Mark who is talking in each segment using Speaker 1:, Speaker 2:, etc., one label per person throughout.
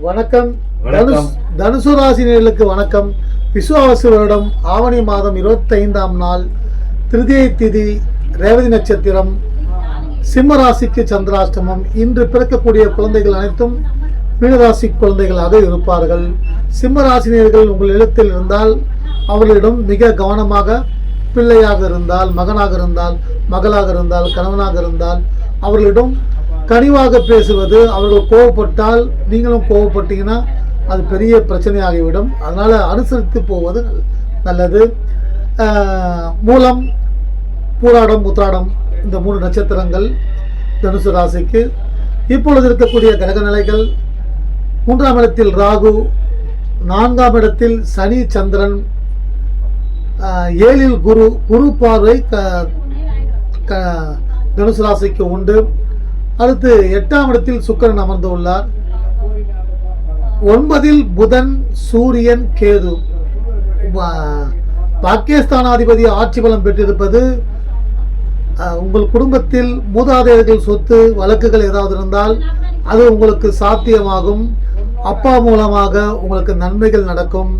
Speaker 1: வணக்கம். தனுசு ராசினியர்களுக்கு வணக்கம். விசுவாசு வருடம் ஆவணி மாதம் இருபத்தைந்தாம் நாள் திருதியை திதி ரேவதி நட்சத்திரம் சிம்ம ராசிக்கு சந்திராஷ்டமம். இன்று பிறக்கக்கூடிய குழந்தைகள் அனைத்தும் மீனராசி குழந்தைகளாக இருப்பார்கள். சிம்ம ராசினியர்கள் உங்கள் இல்லத்தில் இருந்தால் அவர்களிடம் மிக கவனமாக பிள்ளையாக இருந்தால் மகனாக இருந்தால் மகளாக இருந்தால் கணவனாக இருந்தால் அவர்களிடம் கனிவாக பேசுவது அவர்கள் கோவப்பட்டால் நீங்களும் கோவப்பட்டீங்கன்னா அது பெரிய பிரச்சனையாகிவிடும். அதனால் அனுசரித்து போவது நல்லது. மூலம் பூராடம் உத்ராடம் இந்த மூணு நட்சத்திரங்கள் தனுசு ராசிக்கு. இப்பொழுது இருக்கக்கூடிய கிரக நிலைகள் மூன்றாம் இடத்தில் ராகு நான்காம் இடத்தில் சனி சந்திரன் ஏழில் குரு குரு பார்வை க க- தனுசு ராசிக்கு உண்டு. அடுத்து எட்டாம் இடத்தில் சுக்கிரன் அமர்ந்து உள்ளார் ஒன்பதில் புதன் சூரியன் கேது. பாகிஸ்தானாதிபதி ஆட்சி பலம் பெற்றிருப்பது உங்கள் குடும்பத்தில் மூதாதையர்கள் சொத்து வழக்குகள் ஏதாவது இருந்தால் அது உங்களுக்கு சாத்தியமாகும். அப்பா மூலமாக உங்களுக்கு நன்மைகள் நடக்கும்.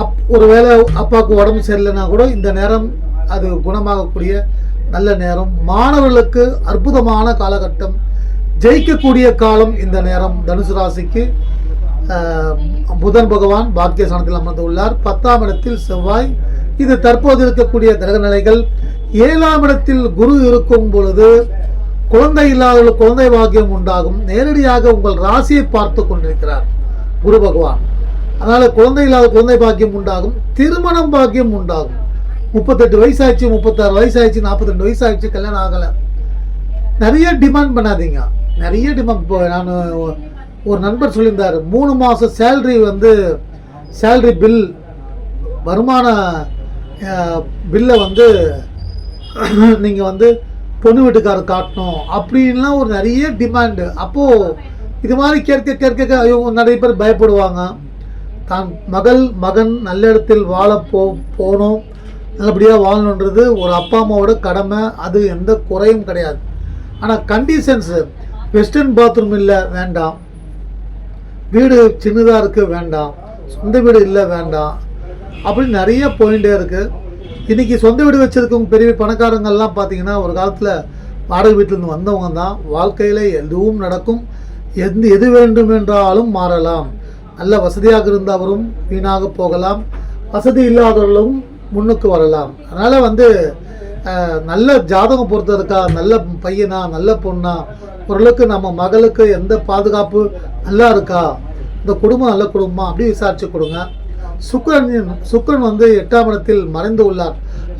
Speaker 1: அப் ஒருவேளை அப்பாவுக்கு உடம்பு சரியில்லைன்னா கூட இந்த நேரம் அது குணமாகக்கூடிய நல்ல நேரம். மாணவர்களுக்கு அற்புதமான காலகட்டம். ஜெயிக்கக்கூடிய காலம் இந்த நேரம். தனுசு ராசிக்கு புதன் பகவான் பாக்கியஸ்தானத்தில் அமர்ந்துள்ளார். பத்தாம் இடத்தில் செவ்வாய். இது தற்போது இருக்கக்கூடிய கிரக நிலைகள். ஏழாம் இடத்தில் குரு இருக்கும் பொழுது குழந்தை இல்லாதவர்கள் குழந்தை பாக்கியம் உண்டாகும். நேரடியாக உங்கள் ராசியை பார்த்து கொண்டிருக்கிறார் குரு பகவான். அதனால் குழந்தை இல்லாத குழந்தை பாக்கியம் உண்டாகும். திருமணம் பாக்கியம் உண்டாகும். முப்பத்தெட்டு வயசாச்சு முப்பத்தாறு வயசாச்சு நாற்பத்தி ரெண்டு ஆயிடுச்சு கல்யாணம் ஆகலை. நிறைய டிமாண்ட் பண்ணாதீங்க. நிறைய டிமாண்ட் இப்போ நான் ஒரு நண்பர் சொல்லியிருந்தார் மூணு மாதம் சேல்ரி வந்து சேல்ரி பில் வருமான பில்லை வந்து நீங்கள் வந்து பொண்ணு வீட்டுக்காரர் காட்டணும் அப்படின்லாம் ஒரு நிறைய டிமாண்டு அப்போது இது மாதிரி கேட்க கேட்க ஐயோ நிறைய பேர் பயப்படுவாங்க. தான் மகள் மகன் நல்ல இடத்தில் வாழ போ போகணும். நல்லபடியாக வாழணுன்றது ஒரு அப்பா அம்மாவோட கடமை அது எந்த குறையும் கிடையாது. ஆனால் கண்டிஷன்ஸு வெஸ்டர்ன் பாத்ரூம் இல்லை வேண்டாம். வீடு சின்னதாக இருக்குது வேண்டாம். சொந்த வீடு இல்லை வேண்டாம். அப்படி நிறைய பாயிண்டே இருக்குது இன்றைக்கி சொந்த வீடு வச்சுருக்கவங்க பெரிய பணக்காரங்கள்லாம் பார்த்தீங்கன்னா ஒரு காலத்தில் வாடகை வீட்டிலேருந்து வந்தவங்க தான் வாழ்க்கையில் எதுவும் நடக்கும். எந்த எது வேண்டும் என்றாலும் மாறலாம். நல்ல வசதியாக இருந்தவரும் வீணாக போகலாம். வசதி இல்லாதவர்களும் முன்னுக்கு வரலாம். அதனால் வந்து நல்ல ஜாதகம் பொறுத்ததுக்கா நல்ல பையனா? நல்ல பொண்ணா? ஓரளவுக்கு நம்ம மகளுக்கு எந்த பாதுகாப்பு நல்லா இருக்கா? இந்த குடும்பம் நல்ல குடும்பமா? அப்படி விசாரிச்சு கொடுங்க. சுக்கரன் சுக்கரன் வந்து எட்டாம் இடத்தில் மறைந்து உள்ளார்.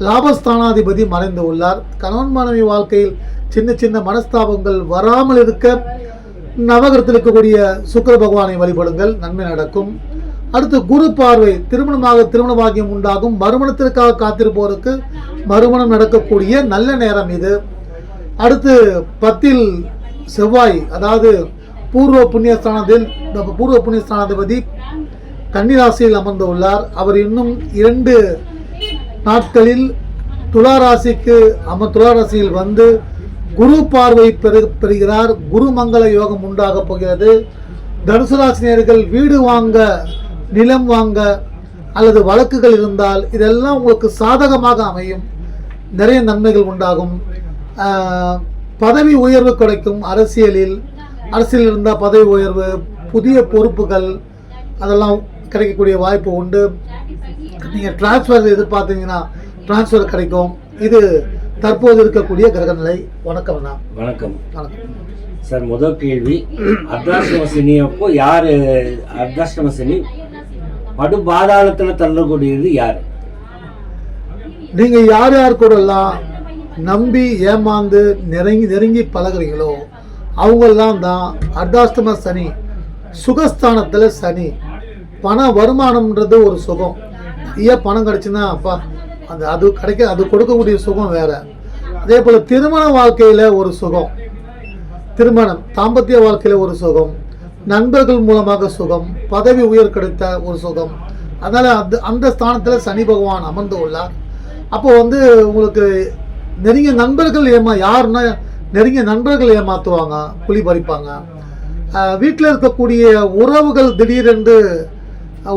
Speaker 1: லாபஸ்தானாதிபதி மறைந்து உள்ளார். கணவன் மனைவி வாழ்க்கையில் சின்ன சின்ன மனஸ்தாபங்கள் வராமல் இருக்க நவகரத்தில் இருக்கக்கூடிய சுக்கர பகவானை வழிபடுங்கள். நன்மை நடக்கும். அடுத்து குரு பார்வை. திருமணமாக திருமண பாக்கியம் உண்டாகும். மறுமணத்திற்காக காத்திருப்போருக்கு மறுமணம் நடக்கக்கூடிய நல்ல நேரம் இது. அடுத்து பத்தில் செவ்வாய் அதாவது பூர்வ புண்ணியஸ்தானத்தில் நம்ம பூர்வ புண்ணியஸ்தானாதிபதி கன்னிராசியில் அமர்ந்து உள்ளார் அவர் இன்னும் இரண்டு நாட்களில் துளாராசிக்கு அம வந்து குரு பார்வை பெறு பெறுகிறார். குரு மங்கள யோகம் உண்டாக போகிறது. தனுசு ராசினியர்கள் வீடு வாங்க நிலம் வாங்க அல்லது வழக்குகள் இருந்தால் இதெல்லாம் உங்களுக்கு சாதகமாக அமையும். நிறைய நன்மைகள் உண்டாகும். பதவி உயர்வு கிடைக்கும் அரசியலில். அரசியல் இருந்தால் பதவி உயர்வு புதிய பொறுப்புகள் அதெல்லாம் கிடைக்கக்கூடிய வாய்ப்பு உண்டு. நீங்கள் டிரான்ஸ்ஃபர் எதிர்பார்த்தீங்கன்னா டிரான்ஸ்ஃபர் கிடைக்கும். இது தற்போது இருக்கக்கூடிய கிரகநிலை. வணக்கம்
Speaker 2: வணக்கம்.
Speaker 1: வணக்கம்.
Speaker 2: சார் முதல் கேள்வி அர்த்தாஷ்டம சனி அப்போ யாரு அர்த்தாஷ்டம சனி படு பாதாளத்தில் தள்ளக்கூடியது யார்?
Speaker 1: நீங்கள் யார் யார் கூடலாம் நம்பி ஏமாந்து நெருங்கி நெருங்கி பழகுறீங்களோ அவங்கெல்லாம் தான் அர்த்தாஷ்டம சனி சுகஸ்தானத்தில் சனி. பண வருமானம்ன்றது ஒரு சுகம். நிறைய பணம் கிடச்சுன்னா அப்பா அந்த அது கிடைக்க அது கொடுக்கக்கூடிய சுகம் வேற. அதே போல் திருமண வாழ்க்கையில் ஒரு சுகம். திருமணம் தாம்பத்திய வாழ்க்கையில் ஒரு சுகம். நண்பர்கள் மூலமாக சுகம் பதவி உயர் கிடைத்த ஒரு சுகம். அதனால் அந்த அந்த ஸ்தானத்தில் சனி பகவான் அமர்ந்து உள்ளார். அப்போ வந்து உங்களுக்கு நெருங்கிய நண்பர்கள் ஏமா யாருன்னா நெருங்கிய நண்பர்கள் ஏமாற்றுவாங்க குழி பறிப்பாங்க. வீட்டில் இருக்கக்கூடிய உறவுகள் திடீரென்று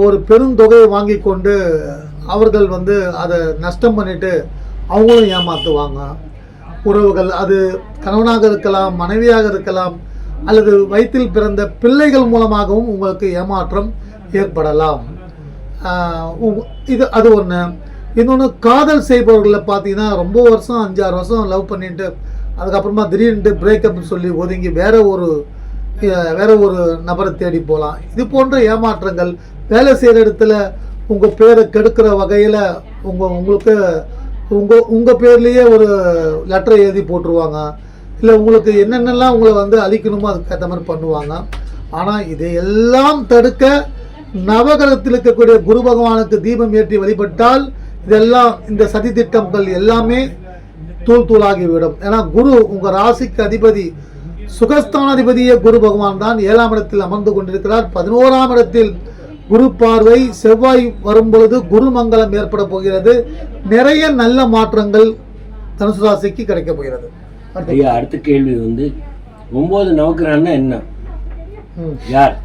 Speaker 1: ஒரு பெருந்தொகையை வாங்கி கொண்டு அவர்கள் வந்து அதை நஷ்டம் பண்ணிட்டு அவங்களும் ஏமாற்றுவாங்க உறவுகள் அது கணவனாக இருக்கலாம் மனைவியாக இருக்கலாம் அல்லது வயிற்றில் பிறந்த பிள்ளைகள் மூலமாகவும் உங்களுக்கு ஏமாற்றம் ஏற்படலாம். இது அது ஒன்று இன்னொன்று காதல் செய்பவர்களில் பார்த்தீங்கன்னா ரொம்ப வருஷம் அஞ்சாறு வருஷம் லவ் பண்ணிட்டு அதுக்கப்புறமா திடீர்னு பிரேக்கப்னு சொல்லி ஒதுங்கி வேற ஒரு வேற ஒரு நபரை தேடி போகலாம் இது போன்ற ஏமாற்றங்கள் வேலை செய்கிற இடத்துல உங்கள் பேரை கெடுக்கிற வகையில் உங்கள் உங்களுக்கு உங்கள் உங்கள் பேர்லேயே ஒரு லெட்டரை எழுதி போட்டுருவாங்க. இல்லை உங்களுக்கு என்னென்னலாம் உங்களை வந்து அழிக்கணுமோ அதுக்கேற்ற மாதிரி பண்ணுவாங்க. ஆனால் இதையெல்லாம் தடுக்க நவகிரகத்தில் இருக்கக்கூடிய குரு பகவானுக்கு தீபம் ஏற்றி வழிபட்டால் இதெல்லாம் இந்த சதி திட்டங்கள் எல்லாமே தூள் தூளாகிவிடும். ஏன்னா குரு உங்கள் ராசிக்கு அதிபதி சுகஸ்தானாதிபதியே குரு பகவான் தான். ஏழாம் இடத்தில் அமர்ந்து கொண்டிருக்கிறார். பதினோராம் இடத்தில் குரு பார்வை செவ்வாய் வரும் பொழுது குரு மங்கலம் ஏற்பட போகிறது. நிறைய நல்ல மாற்றங்கள் தனுசு ராசிக்கு கிடைக்க போகிறது.
Speaker 2: ஐயா அடுத்த கேள்வி வந்து ஒன்பது நவக்கிரகம்னா என்ன. யார்?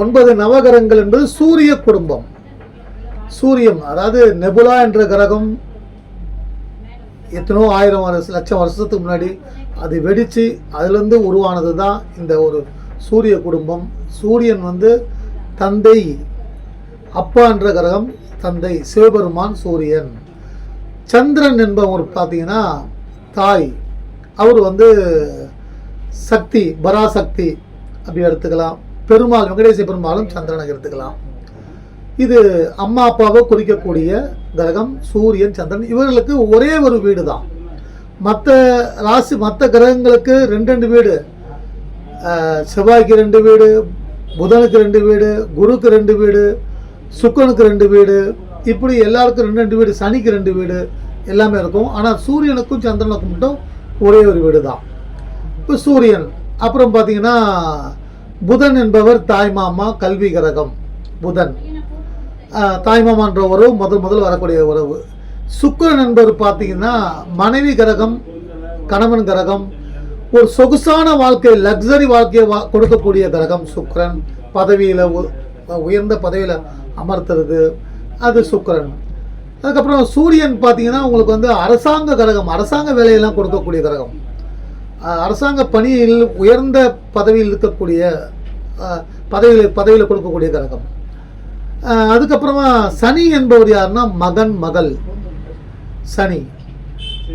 Speaker 1: ஒன்பது நவகிரகங்கள் என்பது சூரிய குடும்பம். சூரியன் அதாவது நெபுலா என்ற கிரகம் எத்தனோ ஆயிரம் வருஷ லட்சம் வருஷத்துக்கு முன்னாடி அது வெடித்து அதுலேருந்து உருவானது தான் இந்த ஒரு சூரிய குடும்பம். சூரியன் வந்து தந்தை அப்பா என்ற கிரகம் தந்தை சிவபெருமான் சூரியன். சந்திரன் என்பவர் பார்த்தீங்கன்னா தாய். அவர் வந்து சக்தி பராசக்தி அப்படி எடுத்துக்கலாம். பெருமாள் வெங்கடேச பெருமாளும் சந்திரனை எடுத்துக்கலாம். இது அம்மா அப்பாவை குறிக்கக்கூடிய கிரகம் சூரியன் சந்திரன் இவர்களுக்கு ஒரே ஒரு வீடு தான் மற்ற ராசி மற்ற கிரகங்களுக்கு ரெண்டு ரெண்டு வீடு. செவ்வாய்க்கு ரெண்டு வீடு புதனுக்கு ரெண்டு வீடு குருக்கு ரெண்டு வீடு சுக்கனுக்கு ரெண்டு வீடு. இப்படி எல்லாருக்கும் ரெண்டு ரெண்டு வீடு. சனிக்கு ரெண்டு வீடு. எல்லாமே இருக்கும். ஆனால் சூரியனுக்கும் சந்திரனுக்கும் மட்டும் ஒரே ஒரு வீடு தான் இப்போ சூரியன் அப்புறம் பார்த்தீங்கன்னா புதன் என்பவர் தாய்மாமா கல்வி கிரகம் புதன். தாய்மாமான்ற உறவு முதல் முதல் வரக்கூடிய உறவு. சுக்கிரன் என்பவர் பார்த்தீங்கன்னா மனைவி கிரகம் கணவன் கிரகம் ஒரு சொகுசான வாழ்க்கை லக்ஸரி வாழ்க்கையை வா கொடுக்கக்கூடிய கிரகம் சுக்கிரன். பதவியில் உயர்ந்த பதவியில் அமர்த்துறது அது சுக்கிரன். அதுக்கப்புறம் சூரியன் பார்த்தீங்கன்னா உங்களுக்கு வந்து அரசாங்க கழகம் அரசாங்க வேலையெல்லாம் கொடுக்கக்கூடிய கிரகம். அரசாங்க பணியில் உயர்ந்த பதவியில் இருக்கக்கூடிய பதவியில் பதவியில் கொடுக்கக்கூடிய கிரகம். அதுக்கப்புறமா சனி என்பவர் யாருன்னா மகன் மகள். சனி.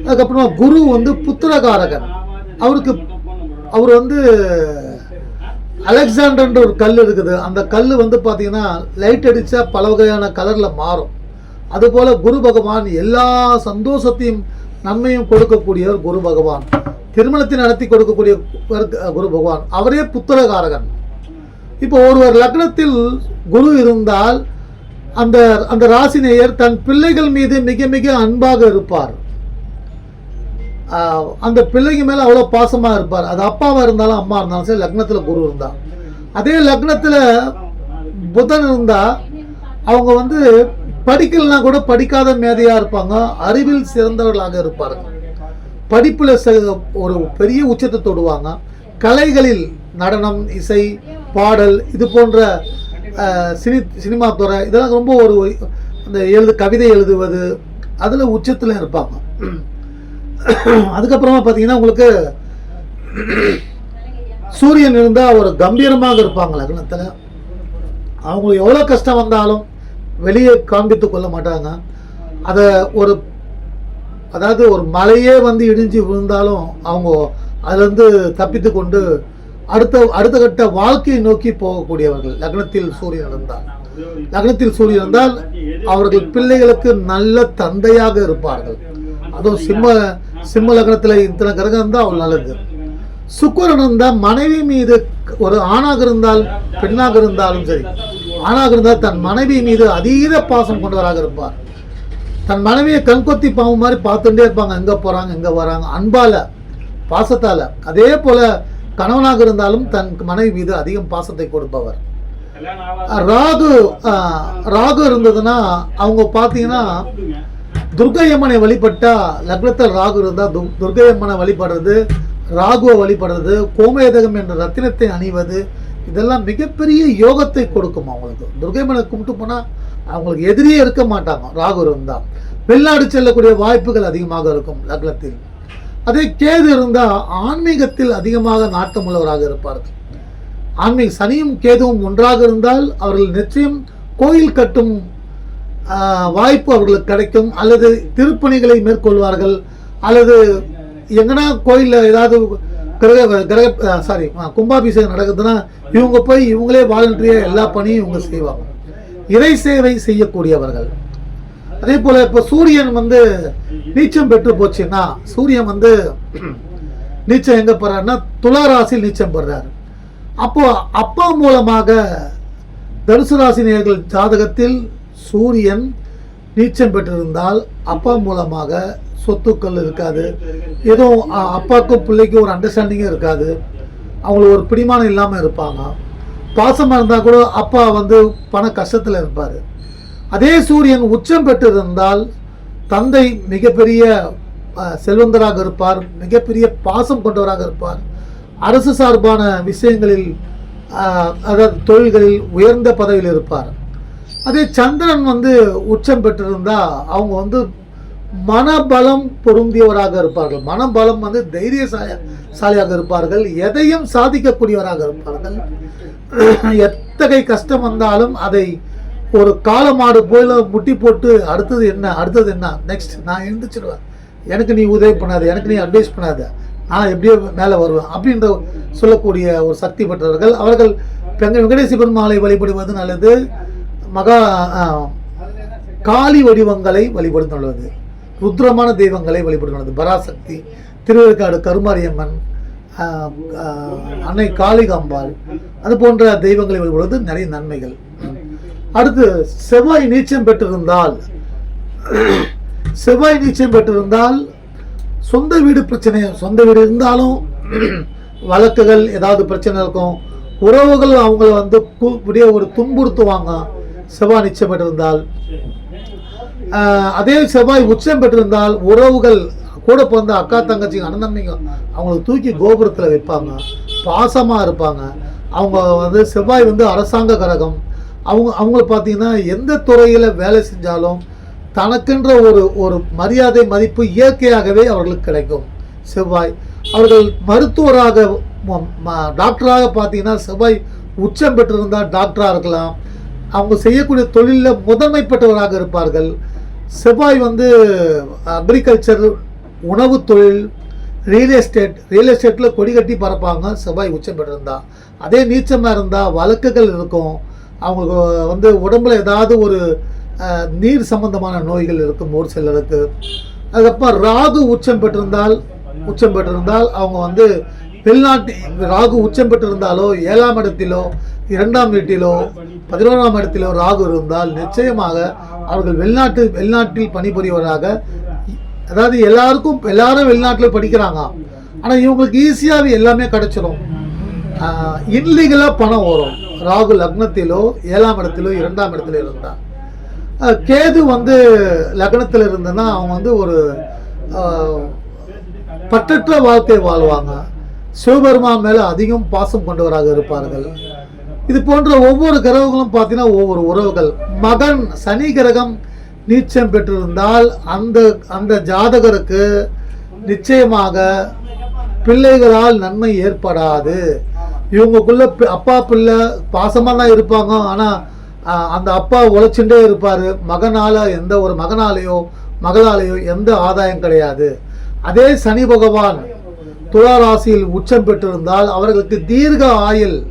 Speaker 1: அதுக்கப்புறமா குரு வந்து புத்திரகாரகன். அவருக்கு அவர் வந்து அலெக்சாண்டர்ன்ற ஒரு கல் இருக்குது. அந்த கல் வந்து பார்த்தீங்கன்னா லைட் அடித்தா பல வகையான கலரில் மாறும். அதுபோல குரு பகவான் எல்லா சந்தோஷத்தையும் நன்மையும் கொடுக்கக்கூடியவர் குரு பகவான். திருமணத்தை நடத்தி கொடுக்கக்கூடிய குரு பகவான். அவரே புத்திரகாரகன். இப்போ ஒருவர் லக்னத்தில் குரு இருந்தால் அந்த அந்த ராசினேயர் தன் பிள்ளைகள் மீது மிக மிக அன்பாக இருப்பார். ஆஹ் அந்த பிள்ளைங்க மேலே அவ்வளோ பாசமாக இருப்பார். அது அப்பாவாக இருந்தாலும் அம்மா இருந்தாலும் சரி லக்னத்தில் குரு இருந்தால் அதே லக்னத்தில் புதன் இருந்தால் அவங்க வந்து படிக்கலனா கூட படிக்காத மேதையாக இருப்பாங்க. அறிவில் சிறந்தவர்களாக இருப்பார்கள். படிப்பில் ஒரு பெரிய உச்சத்தை தொடுவாங்க. கலைகளில் நடனம் இசை பாடல் இது போன்ற சினி சினிமா துறை இதெல்லாம் ரொம்ப ஒரு அந்த எழுது கவிதை எழுதுவது அதில் உச்சத்தில் இருப்பாங்க. அதுக்கப்புறமா பார்த்தீங்கன்னா உங்களுக்கு சூரியன் இருந்தால் ஒரு கம்பீரமாக இருப்பாங்க லக்னத்தில். அவங்களுக்கு எவ்வளோ கஷ்டம் வந்தாலும் வெளியே காண்பித்து கொள்ள மாட்டாங்க. அதை ஒரு அதாவது ஒரு மலையே வந்து இடிஞ்சு விழுந்தாலும் அவங்க அதுலேருந்து தப்பித்து கொண்டு அடுத்த அடுத்த கட்ட வாழ்க்கையை நோக்கி போகக்கூடியவர்கள். லக்னத்தில் சூரியன் இருந்தால். லக்னத்தில் சூரியன் இருந்தால் அவர்கள் பிள்ளைகளுக்கு நல்ல தந்தையாக இருப்பார்கள். அதுவும் சிம்ம சிம்ம லக்னத்தில் இத்தனை கிரகம் இருந்தால் அவ்வளோ நல்லது. சுக்குரன் இருந்தால் மனைவி மீது ஒரு ஆணாக இருந்தால் பெண்ணாக இருந்தாலும் சரி ஆணாக இருந்தால் தன் மனைவி மீது அதீத பாசம் கொண்டவராக இருப்பார். தன் மனைவியை கண்கொத்தி பாம்பு மாதிரி பார்த்துட்டே இருப்பாங்க. எங்கே போகிறாங்க எங்கே வராங்க. அன்பால் பாசத்தால். அதே போல் கணவனாக இருந்தாலும் தன் மனைவி மீது அதிகம் பாசத்தை கொடுப்பவர். ராகு ஆஹ், ராகு இருந்ததுன்னா அவங்க பார்த்தீங்கன்னா துர்கையம்மனை வழிபட்டா லக்னத்தில் ராகு இருந்தால் து துர்க்கையம்மனை வழிபடுறது ராகுவை வழிபடுறது கோமேதகம் என்ற ரத்தினத்தை அணிவது இதெல்லாம் மிகப்பெரிய யோகத்தை கொடுக்கும் அவங்களுக்கு. துர்கைமனை கும்பிட்டு போனால் அவங்களுக்கு எதிரியே இருக்க மாட்டாங்க ராகு இருந்தால் வெளிநாடு செல்லக்கூடிய வாய்ப்புகள் அதிகமாக இருக்கும் லக்னத்தில். அதே கேது இருந்தால் ஆன்மீகத்தில் அதிகமாக நாட்டமுள்ளவராக இருப்பார்கள் ஆன்மீக சனியும் கேதுவும் ஒன்றாக இருந்தால் அவர்கள் நிச்சயம் கோயில் கட்டும் வாய்ப்பு அவர்களுக்கு கிடைக்கும். அல்லது திருப்பணிகளை மேற்கொள்வார்கள். அல்லது எங்கன்னா கோயிலில் ஏதாவது கிரக கிரக சாரி கும்பாபிஷேகம் நடக்குதுன்னா இவங்க போய் இவங்களே வாலண்டரியாக எல்லா பணியும் இவங்க செய்வாங்க. இறை சேவை செய்யக்கூடியவர்கள். அதே போல் இப்போ சூரியன் வந்து நீச்சம் பெற்று போச்சுன்னா சூரியன் வந்து நீச்சம் எங்கே போகிறாருன்னா துலா ராசியில் நீச்சம் பெறாரு அப்போது அப்பா மூலமாக தனுசு ராசி ஜாதகத்தில் சூரியன் நீச்சம் பெற்றிருந்தால் அப்பா மூலமாக சொத்துக்கள் இருக்காது. எதுவும் அப்பாவுக்கும் பிள்ளைக்கும் ஒரு அண்டர்ஸ்டாண்டிங்கும் இருக்காது. அவங்களுக்கு ஒரு பிடிமானம் இல்லாமல் இருப்பாங்க. பாசமாக இருந்தால் கூட அப்பா வந்து பண கஷ்டத்தில் இருப்பார். அதே சூரியன் உச்சம் பெற்றிருந்தால் தந்தை மிகப்பெரிய செல்வந்தராக இருப்பார். மிகப்பெரிய பாசம் கொண்டவராக இருப்பார். அரசு சார்பான விஷயங்களில் அதாவது தொழில்களில் உயர்ந்த பதவியில் இருப்பார். அதே சந்திரன் வந்து உச்சம் பெற்றிருந்தால் அவங்க வந்து மனபலம் பொருந்தியவராக இருப்பார்கள். மனபலம் வந்து தைரியசாலியா சாலியாக இருப்பார்கள். எதையும் சாதிக்கக்கூடியவராக இருப்பார்கள். எத்தகைய கஷ்டம் வந்தாலும் அதை ஒரு காலமாடு போயில முட்டி போட்டு அடுத்தது என்ன அடுத்தது என்ன? நெக்ஸ்ட் நான் எழுந்துச்சிடுவேன் எனக்கு நீ உதவி பண்ணாத எனக்கு நீ அட்வைஸ் பண்ணாத. நான் எப்படியோ மேலே வருவேன் அப்படின்ற சொல்லக்கூடிய ஒரு சக்தி பெற்றவர்கள். அவர்கள் பெங்க வெங்கடேசி பெருமாளை வழிபடுவது நல்லது. மகா காளி வடிவங்களை வழிபடுத்த நல்லது. ருத்ரமான தெய்வங்களை வழிபடுகிறது. பராசக்தி திருவேற்காடு கருமாரியம்மன் அன்னை காளிகாம்பாள் அது போன்ற தெய்வங்களை வழிபடுவது நிறைய நன்மைகள். அடுத்து செவ்வாய் நீச்சம் பெற்றிருந்தால் செவ்வாய் நீச்சம் பெற்றிருந்தால் சொந்த வீடு பிரச்சனை சொந்த வீடு இருந்தாலும் வழக்குகள் ஏதாவது பிரச்சனை இருக்கும். உறவுகள் அவங்கள வந்து இப்படியே ஒரு துன்புறுத்துவாங்க. செவ்வாய் நிச்சயம் பெற்றிருந்தால் அதே செவ்வாய் உச்சம் பெற்றிருந்தால் உறவுகள் கூட பிறந்த அக்கா தங்கச்சி அண்ணன் தம்பிங்க அவங்களை தூக்கி கோபுரத்தில் வைப்பாங்க. பாசமாக இருப்பாங்க. அவங்க வந்து செவ்வாய் வந்து அரசாங்க கரகம். அவங்க அவங்கள பார்த்தீங்கன்னா எந்த துறையில் வேலை செஞ்சாலும் தனக்கென்ற ஒரு ஒரு மரியாதை மதிப்பு இயற்கையாகவே அவர்களுக்கு கிடைக்கும். செவ்வாய். அவர்கள் மருத்துவராக ம- டாக்டராக பார்த்தீங்கன்னா செவ்வாய் உச்சம் பெற்றிருந்தால் டாக்டராக இருக்கலாம். அவங்க செய்யக்கூடிய தொழிலில் முதன்மை பெற்றவராக இருப்பார்கள். செவ்வாய் வந்து அக்ரிகல்ச்சர் உணவு தொழில் ரியல் எஸ்டேட் ரியல் எஸ்டேட்டில் கொடி கட்டி பறப்பாங்க. செவ்வாய் உச்சம் பெற்றிருந்தா. அதே நீச்சமாக இருந்தால் வழக்குகள் இருக்கும். அவங்களுக்கு வந்து உடம்புல ஏதாவது ஒரு நீர் சம்பந்தமான நோய்கள் இருக்கும் ஒரு சிலருக்கு. அதுக்கப்புறம் ராகு உச்சம் பெற்றிருந்தால் உச்சம் பெற்றிருந்தால் அவங்க வந்து வெளிநாட்டு ராகு உச்சம் பெற்றிருந்தாலோ ஏழாம் இடத்திலோ இரண்டாம் வீட்டிலோ பதினோராம் இடத்திலோ ராகு இருந்தால் நிச்சயமாக அவர்கள் வெளிநாட்டு வெளிநாட்டில் பணிபுரிவராக அதாவது எல்லாருக்கும் எல்லாரும் வெளிநாட்டில் படிக்கிறாங்க. ஆனால் இவங்களுக்கு ஈஸியாகவே எல்லாமே கிடச்சிடும் இன்லீகலாக பணம் வரும். ராகு லக்னத்திலோ ஏழாம் இடத்திலோ இரண்டாம் இடத்துல இருந்தால் கேது வந்து லக்னத்தில் இருந்ததுன்னா அவங்க வந்து ஒரு பற்றற்ற வாழ்க்கை வாழ்வாங்க. சிவபெருமான் மேலே அதிகம் பாசம் கொண்டவராக இருப்பார்கள். இது போன்ற ஒவ்வொரு கிரகங்களும் பார்த்தீங்கன்னா ஒவ்வொரு உறவுகள். மகன் சனி கிரகம் நீச்சம் பெற்றிருந்தால் அந்த அந்த ஜாதகருக்கு நிச்சயமாக பிள்ளைகளால் நன்மை ஏற்படாது. இவங்களுக்குள்ள பி- அப்பா பிள்ளை பாசமாக தான் இருப்பாங்க ஆனால் அந்த அப்பா உழைச்சுட்டே இருப்பார். மகனால் எந்த ஒரு மகனாலேயோ மகளாலேயோ எந்த ஆதாயம் கிடையாது. அதே சனி பகவான் துளா ராசியில் உச்சம் பெற்றிருந்தால் அவர்களுக்கு தீர்க்க ஆயுள்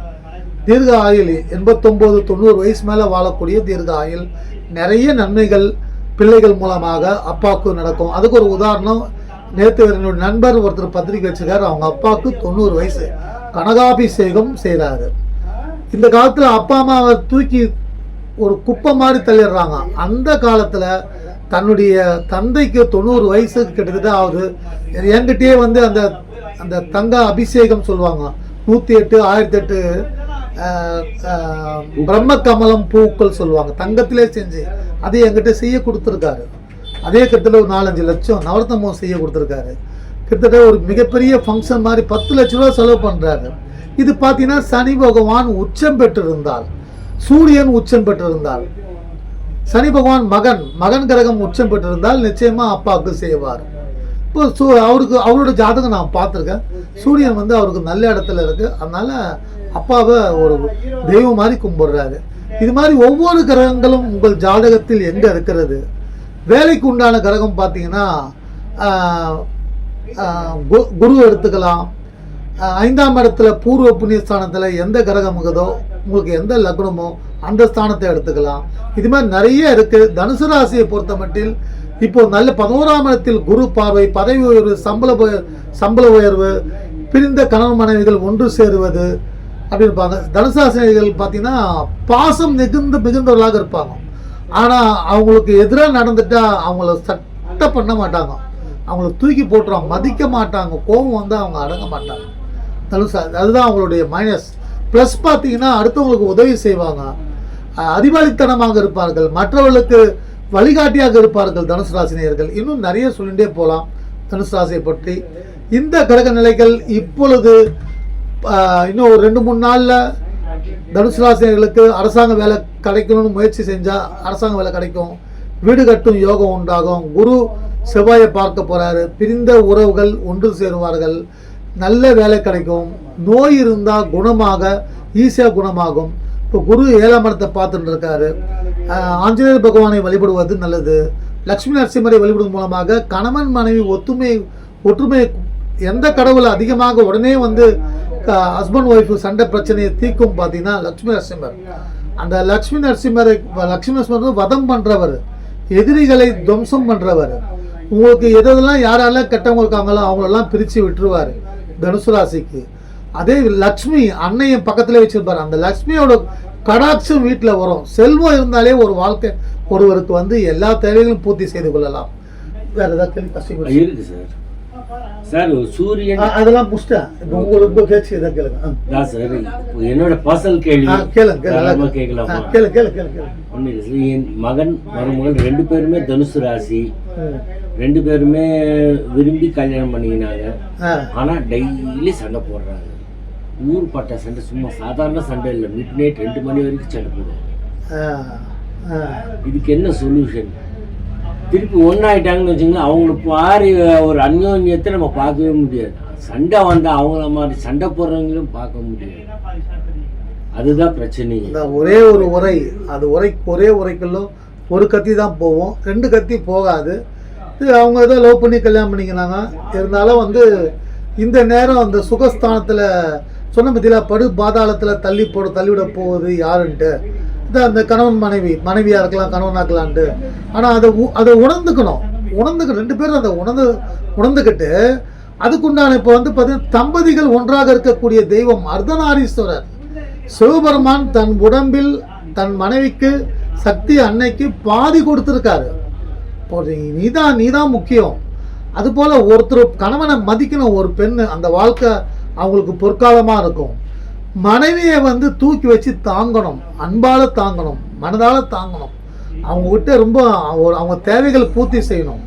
Speaker 1: தீர்க்க ஆயுள் எண்பத்தொம்போது தொண்ணூறு வயசு மேலே வாழக்கூடிய தீர்க்க ஆயுள் நிறைய நன்மைகள் பிள்ளைகள் மூலமாக அப்பாவுக்கு நடக்கும். அதுக்கு ஒரு உதாரணம் நேற்று என்னோட நண்பர் ஒருத்தர் பத்திரிக்கை வச்சுக்கார் அவங்க அப்பாவுக்கு தொண்ணூறு வயசு. கனகாபிஷேகம் செய்கிறாரு இந்த காலத்தில் அப்பா அம்மாவை தூக்கி ஒரு குப்பை மாதிரி தள்ளிடுறாங்க. அந்த காலத்தில் தன்னுடைய தந்தைக்கு தொண்ணூறு வயசு கிட்டத்தட்ட ஆகுது. என்கிட்டயே வந்து அந்த அந்த தங்க அபிஷேகம் சொல்லுவாங்க. நூற்றி எட்டு ஆயிரத்தி எட்டு பிரம்ம கமலம் பூக்கள் சொல்லுவாங்க. தங்கத்திலே செஞ்சு அதை என்கிட்ட செய்ய கொடுத்துருக்காரு. அதே கிட்டத்தட்ட ஒரு நாலஞ்சு லட்சம் நவரத்தமம் செய்ய கொடுத்துருக்காரு. கிட்டத்தட்ட ஒரு மிகப்பெரிய ஃபங்க்ஷன் மாதிரி பத்து லட்ச ரூபா செலவு பண்ணுறாரு இது பார்த்தீங்கன்னா சனி பகவான் உச்சம் பெற்றிருந்தால் சூரியன் உச்சம் பெற்றிருந்தால் சனி பகவான் மகன் மகன் கிரகம் உச்சம் பெற்றிருந்தால் நிச்சயமாக அப்பாவுக்கு செய்வார். இப்போ சூ அவருக்கு அவரோட ஜாதகம் நான் பார்த்துருக்கேன். சூரியன் வந்து அவருக்கு நல்ல இடத்துல இருக்குது அதனால் அப்பாவை ஒரு தெய்வம் மாதிரி கும்பிடுறாரு. இது மாதிரி ஒவ்வொரு கிரகங்களும் உங்கள் ஜாதகத்தில் எங்கே இருக்கிறது? வேலைக்கு உண்டான கிரகம் பார்த்தீங்கன்னா கு- குரு எடுத்துக்கலாம். ஐந்தாம் இடத்துல பூர்வ புண்ணிய ஸ்தானத்தில் எந்த கிரகம் இருக்குதோ உங்களுக்கு எந்த லக்னமோ அந்த ஸ்தானத்தை எடுத்துக்கலாம். இது மாதிரி நிறைய இருக்குது தனுசு ராசியை பொறுத்த மட்டில் இப்போ நல்ல பதினோராம் இடத்தில் குரு பார்வை பதவி உயர்வு சம்பள சம்பள உயர்வு பிரிந்த கணவன் மனைவிகள் ஒன்று சேருவது அப்படி இருப்பாங்க. தனுசாசிரியர்கள் பார்த்தீங்கன்னா பாசம் மிகுந்த மிகுந்தவர்களாக இருப்பாங்க. ஆனால் அவங்களுக்கு எதிராக நடந்துட்டா அவங்கள சட்டை பண்ண மாட்டாங்க. அவங்கள தூக்கி போட்டுருவாங்க மதிக்க மாட்டாங்க. கோபம் வந்து அவங்க அடங்க மாட்டாங்க. தனுசா அதுதான் அவங்களுடைய மைனஸ் ப்ளஸ் பார்த்தீங்கன்னா அடுத்தவங்களுக்கு உதவி செய்வாங்க. அறிவாளித்தனமாக இருப்பார்கள். மற்றவர்களுக்கு வழிகாட்டியாக இருப்பார்கள் தனுசு ராசினியர்கள். இன்னும் நிறைய சொல்லிகிட்டே போகலாம் தனுசு ராசியை பற்றி. இந்த கிரக நிலைகள் இப்பொழுது இன்னும் ஒரு ரெண்டு மூணு நாளில் தனுசு ராசினர்களுக்கு அரசாங்க வேலை கிடைக்கணும்னு முயற்சி செஞ்சால் அரசாங்க வேலை கிடைக்கும். வீடு கட்டும் யோகம் உண்டாகும். குரு செவ்வாயை பார்க்க போகிறாரு பிரிந்த உறவுகள் ஒன்று சேருவார்கள். நல்ல வேலை கிடைக்கும். நோய் இருந்தால் குணமாக ஈஸியாக குணமாகும். இப்போ குரு ஏழாம் இடத்தை பார்த்துட்டு இருக்காரு. ஆஞ்சநேயர் பகவானை வழிபடுவது நல்லது. லக்ஷ்மி நரசிம்மரை வழிபடுவதன் மூலமாக கணவன் மனைவி ஒத்துமை ஒற்றுமை எந்த கடவுள் அதிகமாக உடனே வந்து ஹஸ்பண்ட் ஒய்ஃபு சண்டை பிரச்சனையை தீர்க்கும் பார்த்தீங்கன்னா லக்ஷ்மி நரசிம்மர். அந்த லக்ஷ்மி நரசிம்மரை லக்ஷ்மி நரசிம்மர் வந்து வதம் பண்ணுறவர் எதிரிகளை துவம்சம் பண்ணுறவர் உங்களுக்கு எதெல்லாம் யாரெல்லாம் கெட்டவங்க இருக்காங்களோ அவங்களெல்லாம் பிரித்து விட்டுருவார் தனுசு ராசிக்கு. அதே லக்ஷ்மி அன்னையும் பக்கத்தில் வச்சிருப்பாரு. அந்த லக்ஷ்மியோட கடாட்சம் வீட்டில் வரும். செல்வம் இருந்தாலே ஒரு வாழ்க்கை ஒருவருக்கு வந்து எல்லா தேவைகளும் பூர்த்தி செய்து கொள்ளலாம். வேறு ஏதாவது கேள்வி? கஷ்டம்
Speaker 2: சார். சார் சூரியன்
Speaker 1: அதெல்லாம் இப்போ உங்களுக்கு கேட்சி எதாவது கேளுங்க.
Speaker 2: தான் சார் என்னோட பர்சனல் கேள்வி.
Speaker 1: கேளுங்க கேளுங்க.
Speaker 2: கேட்கலாமா?
Speaker 1: கேளு கேளு கேளு கேளு
Speaker 2: ஒன்றும் இல்லை சார் என் மகன் மருமகள் ரெண்டு பேருமே தனுசு ராசி. ரெண்டு பேருமே விரும்பி கல்யாணம் பண்ணிக்கினாங்க.
Speaker 1: ஆ.
Speaker 2: ஆனால் டெய்லி சண்டை போடுறாங்க. ஊர் பட்ட சண்டை சும்மா சாதாரண சண்டை இல்லை. மிட் நைட் ரெண்டு மணி வரைக்கும் சண்டை போடுவாங்க. இதுக்கு என்ன சொல்யூஷன் திருப்பி ஒன்றாயிட்டாங்கன்னு வச்சுங்களேன் அவங்களுக்கு பாரி ஒரு அந்யோன்யத்தை நம்ம பார்க்கவே முடியாது. சண்டை வந்தால் அவங்கள மாதிரி சண்டை போடுறவங்களும் பார்க்க முடியாது. அதுதான்
Speaker 1: பிரச்சனை ஒரே ஒரு உரை அது உரை ஒரே உரைக்குள்ள ஒரு கத்தி தான் போகும் ரெண்டு கத்தி போகாது. இது அவங்க ஏதோ லவ் பண்ணி கல்யாணம் பண்ணிக்கிறாங்க. இருந்தாலும் வந்து இந்த நேரம் அந்த சுகஸ்தானத்தில் சொன்ன பற்றியில் படு பாதாளத்தில் தள்ளி போட தள்ளிவிட போகுது யாருன்ட்டு. இந்த அந்த கணவன் மனைவி மனைவியாக இருக்கலாம் கணவனாக இருக்கலான்ட்டு ஆனால் அதை உ- அதை உணர்ந்துக்கணும். உணர்ந்துக்க ரெண்டு பேரும் அதை உணர்ந்து உணர்ந்துக்கிட்டு அதுக்குண்டான இப்போ வந்து பார்த்தீங்கன்னா தம்பதிகள் ஒன்றாக இருக்கக்கூடிய தெய்வம் அர்த்தநாரீஸ்வரர் சிவபெருமான் தன் உடம்பில் தன் மனைவிக்கு சக்தி அன்னைக்கு பாதி கொடுத்துருக்காரு. இப்போ நீ- நீதான் நீதான் முக்கியம். அதுபோல் ஒருத்தர் கணவனை மதிக்கணும். ஒரு பெண் அந்த வாழ்க்கை அவங்களுக்கு பொற்காலமாக இருக்கும். மனைவியை வந்து தூக்கி வச்சு தாங்கணும் அன்பால் தாங்கணும் மனதால் தாங்கணும். அவங்கக்கிட்ட ரொம்ப அவங்க- அவங்க தேவைகளை பூர்த்தி செய்யணும்.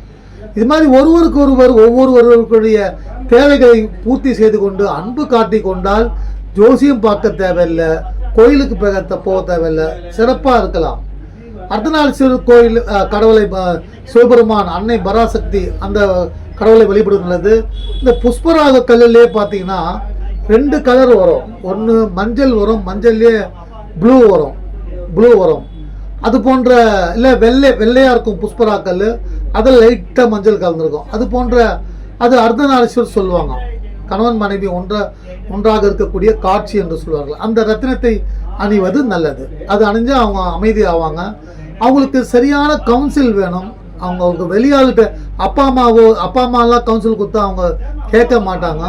Speaker 1: இது மாதிரி ஒருவருக்கு ஒருவர் ஒவ்வொருவருடைய தேவைகளை பூர்த்தி செய்து கொண்டு அன்பு காட்டி கொண்டால் ஜோசியம் பார்க்க தேவையில்லை கோயிலுக்கு போக போக தேவையில்லை சிறப்பாக இருக்கலாம். அர்த்தநாரீஸ்வரர் கோயில் கடவுளை சிவபெருமான் அன்னை பராசக்தி அந்த கடவுளை வழிபடுகிறது இந்த புஷ்பராக கல்லிலே பார்த்தீங்கன்னா ரெண்டு கலர் வரும். ஒன்று மஞ்சள் வரும் மஞ்சள்லேயே ப்ளூ வரும். ப்ளூ வரும். அது போன்ற இல்லை வெள்ளை வெள்ளையாக இருக்கும் புஷ்பராக்கல் அதில் லைட்டாக மஞ்சள் கலந்துருக்கும். அது போன்ற அது அர்த்தநாரீஸ்வர் சொல்லுவாங்க. கணவன் மனைவி ஒன்றா ஒன்றாக இருக்கக்கூடிய காட்சி என்று சொல்வார்கள். அந்த ரத்தினத்தை அணிவது நல்லது. அது அணிஞ்சு அவங்க அமைதி ஆவாங்க அவங்களுக்கு சரியான கவுன்சில் வேணும். அவங்க அவங்களுக்கு வெளியாள்கிட்ட அப்பா அம்மாவோ அப்பா அம்மாலாம் கவுன்சில் கொடுத்தா அவங்க கேட்க மாட்டாங்க.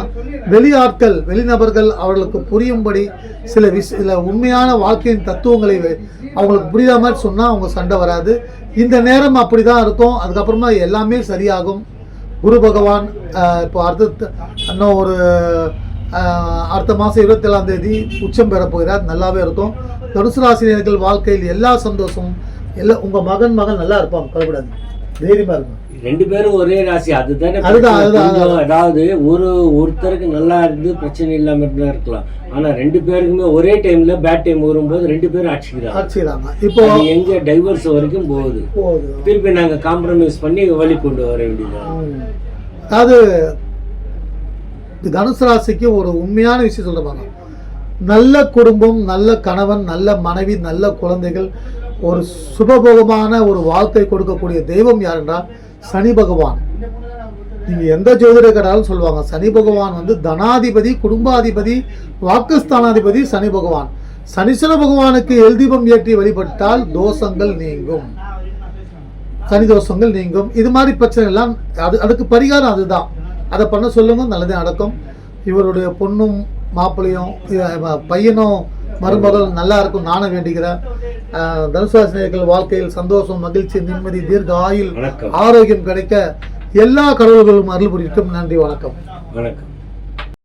Speaker 1: வெளியாட்கள் வெளிநபர்கள் அவர்களுக்கு புரியும்படி சில விஷ சில உண்மையான வாழ்க்கையின் தத்துவங்களை அவங்களுக்கு புரியாத மாதிரி சொன்னால் அவங்க சண்டை வராது. இந்த நேரம் அப்படி தான் இருக்கும். அதுக்கப்புறமா எல்லாமே சரியாகும். குரு பகவான் இப்போ அடுத்த இன்னும் ஒரு அடுத்த மாதம் இருபத்தேழாம் தேதி உச்சம் பெற போகிறார். நல்லாவே இருக்கும். தனுசு ராசினியர்கள் வாழ்க்கையில் எல்லா சந்தோஷமும் எல்லா உங்கள் மகன் மகன் நல்லா இருப்பாங்க. கவலைப்படாது தைரியமா இருக்கும்
Speaker 2: ரெண்டு பேரும் ஒரே ராசி அதுதானே அதாவது ஒரு ஒருத்தருக்கு நல்லா இருந்து பிரச்சனை இல்லாம இருக்கலாம். ஆனா ரெண்டு பேருக்குமே ஒரே டைம்ல பேட் டைம் வரும்போது ரெண்டு பேரும் அடிச்சுக்கிறாங்க.
Speaker 1: இப்போ
Speaker 2: எங்க டைவர்ஸ் வரைக்கும் போகுது. திருப்பி நாங்க காம்ப்ரமைஸ் பண்ணி வழி கொண்டு வர வேண்டியது.
Speaker 1: அதாவது இந்த தனுசு ராசிக்கு ஒரு உண்மையான விஷயம் சொல்றாங்க நல்ல குடும்பம் நல்ல கணவன் நல்ல மனைவி நல்ல குழந்தைகள் ஒரு சுபபோகமான ஒரு வாழ்க்கை கொடுக்கக்கூடிய தெய்வம் யார் என்றால் சனி பகவான். நீங்கள் எந்த ஜோதிட கடாலும் சொல்லுவாங்க சனி பகவான் வந்து தனாதிபதி குடும்பாதிபதி வாக்குஸ்தானாதிபதி சனி பகவான். சனீஸ்வர பகவானுக்கு எல்தீபம் ஏற்றி வழிபட்டால் தோஷங்கள் நீங்கும். சனி தோஷங்கள் நீங்கும். இது மாதிரி பிரச்சனை எல்லாம் அது அதுக்கு பரிகாரம் அதுதான். அதை பண்ண சொல்லுங்க நல்லதே நடக்கும். இவருடைய பொண்ணும் மாப்பிள்ளையும் பையனும் மருமகள் நல்லா இருக்கும் நானும் வேண்டிக்கிறேன். தனுசாசினியர்கள் வாழ்க்கையில் சந்தோஷம் மகிழ்ச்சி நிம்மதி தீர்க்க ஆயுள் ஆரோக்கியம் கிடைக்க எல்லா கடவுள்களும் அருள் புரியட்டும் நன்றி வணக்கம்.
Speaker 2: வணக்கம்.